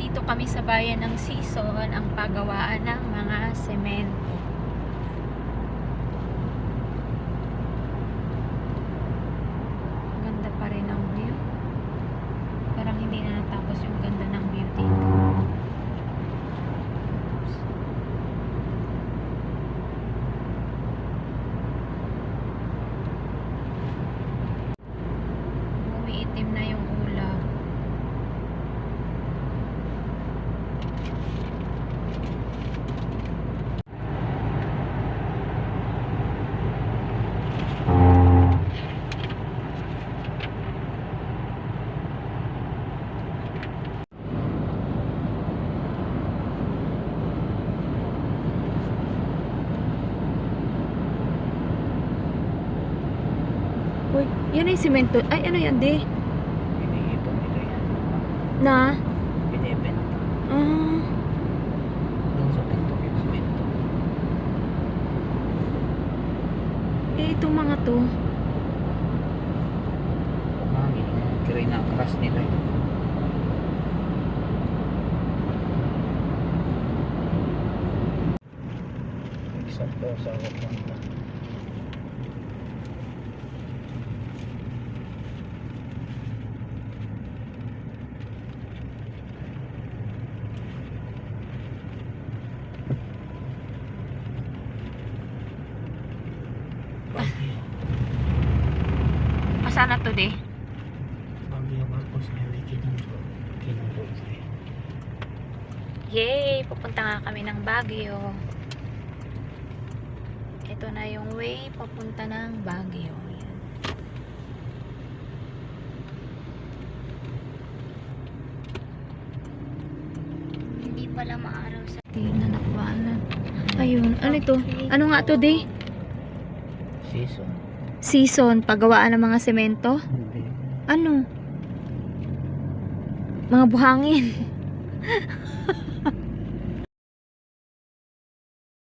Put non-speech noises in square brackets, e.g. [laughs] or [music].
Nandito kami sa bayan ng Sison, ang pagawaan ng mga semento. Ganda pa rin ang view. Parang hindi na natapos yung ganda ng view dito. Umiitim na yung ulap. Uy, yan ay simento. Ay, ano yan, di? Iniipon nila yan. Na? Binibenta. Ah, Doon sa pinto yung simento. eh, itong mga to. Pumangin yung kira na crush nila yun. Eksakto sa Wakanda. Bagyo. Asa na to, di? Bagyo ako sa highway kinunod. Kinunod sa'yo. Yay! Papunta nga kami ng Baguio. Ito na yung way papunta ng Baguio. Yan. Hindi pala maaraw sa... Di na nakbalan. Ayun. Ano ito? Ano nga to, di? Season. Season. Pagawaan ng mga semento? Hindi. Ano? Mga buhangin. [laughs]